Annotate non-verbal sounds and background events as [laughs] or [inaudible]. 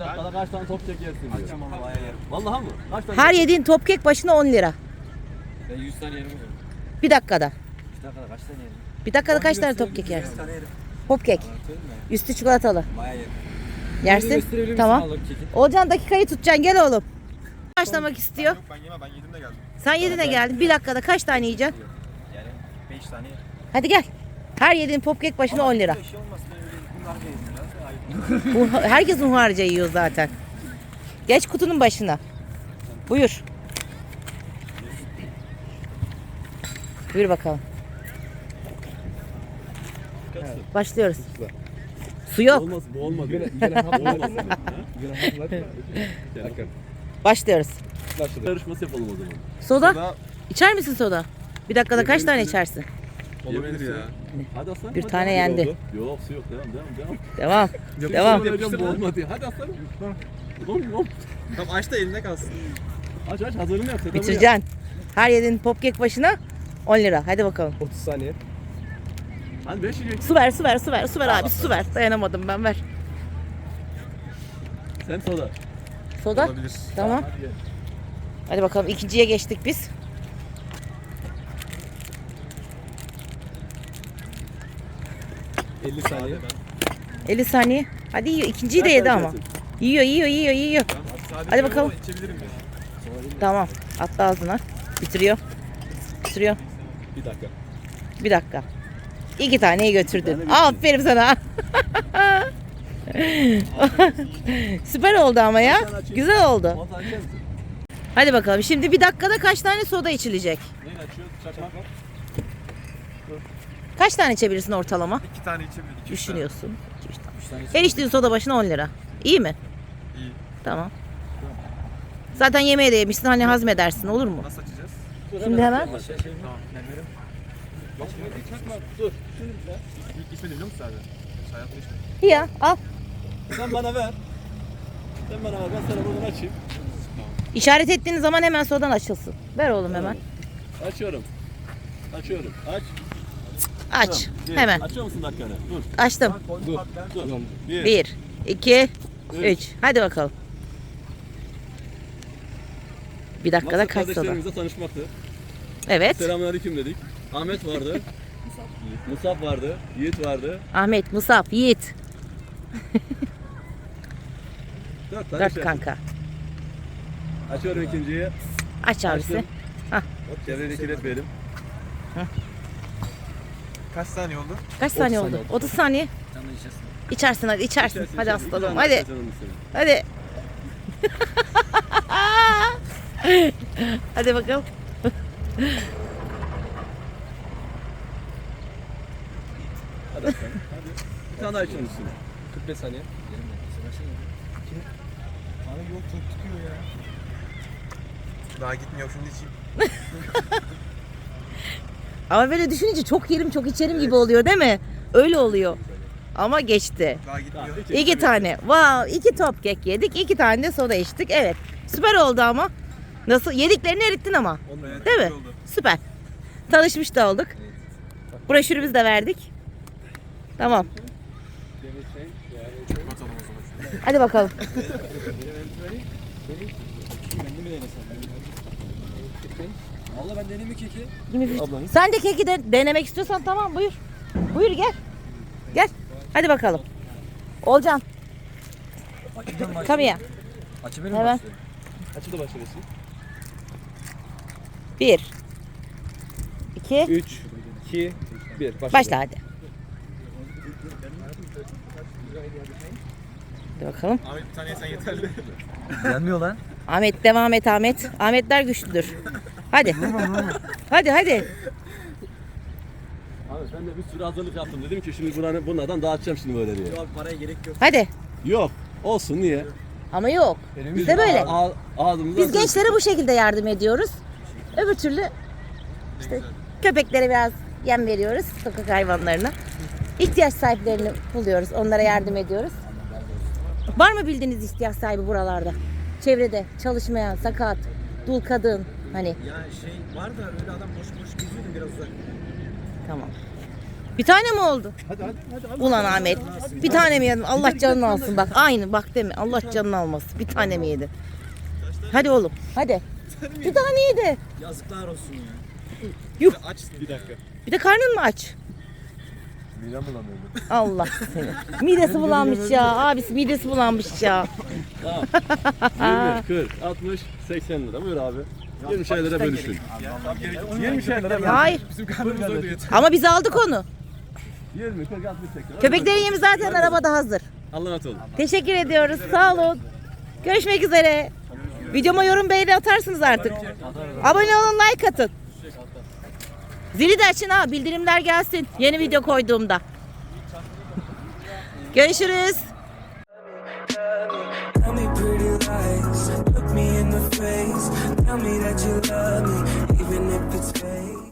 dakikada kaç tane top diyor. Onu bayağı yerim. Vallahi mı? Kaç tane? Her yediğin top kek başına 10 lira. Ben 100 tane yerim hocam. Bir dakikada. Bir dakikada kaç tane yerim? Bir dakikada kaç tane top kek yersin? 100 tane yerim. Pop kek. Ya. Üstü çikolatalı. Bayağı yerim. Yersin. Tamam. Olcan dakikayı tutacaksın gel oğlum. Başlamak istiyor. Yok ben yemem ben yedim de geldim. Sen yedine geldin. Bir dakikada kaç tane yiyeceksin? Yani 5 tane yerim. Hadi gel. Her yediğin pop kek başına 10 lira. Bir şey olmaz. Bunlar da yerim. Bu- Herkes unharca yiyor zaten. Geç kutunun başına. Buyur. Buyur bakalım. Başlıyoruz. Su yok. Olmaz bu olmaz. [laughs] Başlıyoruz. Yarışması yapalım o zaman. Soda? Soda- İçer misin soda? Bir dakikada kaç tane içersin? Olabilir ya. Hadi aslanım. Bir hadi. tane Hadi yendi. Yok su yok devam devam devam. Devam. Devam. vereceğim, bu olmadı. Hadi aslanım. Oğlum. Tamam aç da elinde kalsın. Aç aç hazırını yap. setup'ını yap. Bitireceksin. Her yediğin pop kek başına 10 lira. Hadi bakalım. 30 saniye. Hadi 5 yiyecek. Su ver, su ver, su ver, su ver abi, su ver. Dayanamadım ben ver. Sen soda. Soda? Olabilir. Tamam. Hadi. Hadi bakalım ikinciye geçtik biz. 50 saniye. 50 saniye. Hadi yiyor. İkinciyi de yedi ama. Yiyor, yiyor, yiyor, yiyor. Hadi bakalım. Tamam. Attı ağzına. Bitiriyor. Bitiriyor. Bir dakika. Bir dakika. İki taneyi götürdün. Tane Aferin sana. [laughs] Süper oldu ama ya. Güzel oldu. Hadi bakalım. Şimdi bir dakikada kaç tane soda içilecek? Neyi açıyor? Çakmak. Kaç tane içebilirsin ortalama? 2 tane içebilirim. iki, üç tane. Düşünüyorsun. İki, üç tane. Üç tane Her içtiğin soda başına 10 lira. İyi mi? İyi. Tamam. Zaten yemeği de yemişsin hani hazmedersin olur mu? Nasıl açacağız? Şimdi hemen Tamam. Ben veririm. Dur. İlk içmedi biliyor musun abi? Hayatımda içmedim. ya al. Sen bana ver. Sen bana ver. Ben sana buradan açayım. İşaret ettiğin zaman hemen sodan açılsın. Ver oğlum hemen. Açıyorum. Açıyorum. Aç. Aç. Tamam. Bir. Hemen. Açıyor musun dakikanı? Dur. Açtım. Dur. Dur. Bir. 1, 2, Üç. 3. Hadi bakalım. Bir dakikada Masa kaç kardeşlerimizle tanışmaktı. Evet. Selamünaleyküm dedik. Ahmet vardı. Musab vardı. Yiğit vardı. Ahmet, Musab, Yiğit. [laughs] Dört tane Dört şey. kanka. Açıyorum ikinciyi. Aç abisi. Açtım. Çevreyi kiretmeyelim. Kaç saniye oldu? Kaç saniye oldu? saniye 30 saniye. İçersin. İçersin hadi içersin. İçersin, hadi içersin. aslanım hadi. sen. Hadi. [laughs] hadi bakalım. Hadi aslanım. Hadi. Bir tane daha açalım üstüne. 45 saniye. Abi yok çok tutuyor ya. Daha gitmiyor şimdi içeyim. [laughs] Ama böyle düşününce çok yerim çok içerim gibi oluyor değil mi? Öyle oluyor. Ama geçti. Daha gitmiyor. İki tane. Wow, iki top kek yedik. iki tane de soda içtik. Evet. Süper oldu ama. Nasıl? Yediklerini erittin ama. Evet, Değil mi? oldu. Süper. Tanışmış da olduk. Broşürümüzü de verdik. Tamam. Bakalım o zaman. Hadi bakalım. Denesem? Valla ben deneyim keki? Ablanın. Sen de keki de denemek istiyorsan tamam buyur. Buyur gel. Gel. Hadi bakalım. Olcan. Tabii ya. Açabilir miyim? Hemen. başlayayım? Açı da başlasın. Bir. iki, 3, 2, 1. Başla hadi. Hadi bakalım. Abi bir tane yesen yeterli. Gelmiyor lan. Ahmet devam et Ahmet. Ahmetler güçlüdür. Hadi. hadi hadi. Abi ben de bir sürü hazırlık yaptım. Dedim ki şimdi buranı bunlardan dağıtacağım şimdi böyle diye. Abi paraya gerek yok. Hadi. Yok. Olsun niye? Ama yok. Bizde böyle. A- ağzımızdan Biz gençlere bu şekilde yardım ediyoruz. Öbür türlü işte köpeklere biraz yem veriyoruz sokak hayvanlarına. İhtiyaç sahiplerini buluyoruz. Onlara yardım ediyoruz. Var mı bildiğiniz ihtiyaç sahibi buralarda? Çevrede çalışmayan, sakat, dul kadın hani Ya şey var da öyle adam boş boş geziyordum biraz uzak. tamam. Bir tane mi oldu? Hadi hadi hadi. hadi. Ulan Ahmet. Bir tane mi yedin? Allah canını alsın bak. Aynı bak değil mi? Allah canını almasın. Bir tane mi yedi? Hadi oğlum. Hadi. Bir tane yedi. Yazıklar olsun ya. Yuh. Aç bir dakika. Bir de karnın mı aç? Midem bulanıyordu. Allah seni. Midesi bulanmış ya. Abisi midesi bulanmış ya. Tamam. 20, 40, 60, 80 lira. Buyur abi. 20 şeylere bölüşün. 20 şeylere bölüşün. Hayır. Bizim karnımız doydu yeter. Ama biz aldık onu. 20, 40, 60, 80. Köpeklerin yemi zaten arabada hazır. Allah'a emanet olun. Teşekkür ediyoruz. Sağ olun. Görüşmek üzere. Videoma yorum beğeni atarsınız artık. Abone olun, like atın. Zili de açın ha bildirimler gelsin yeni video koyduğumda. Görüşürüz. Tell me that you love me, even if it's fake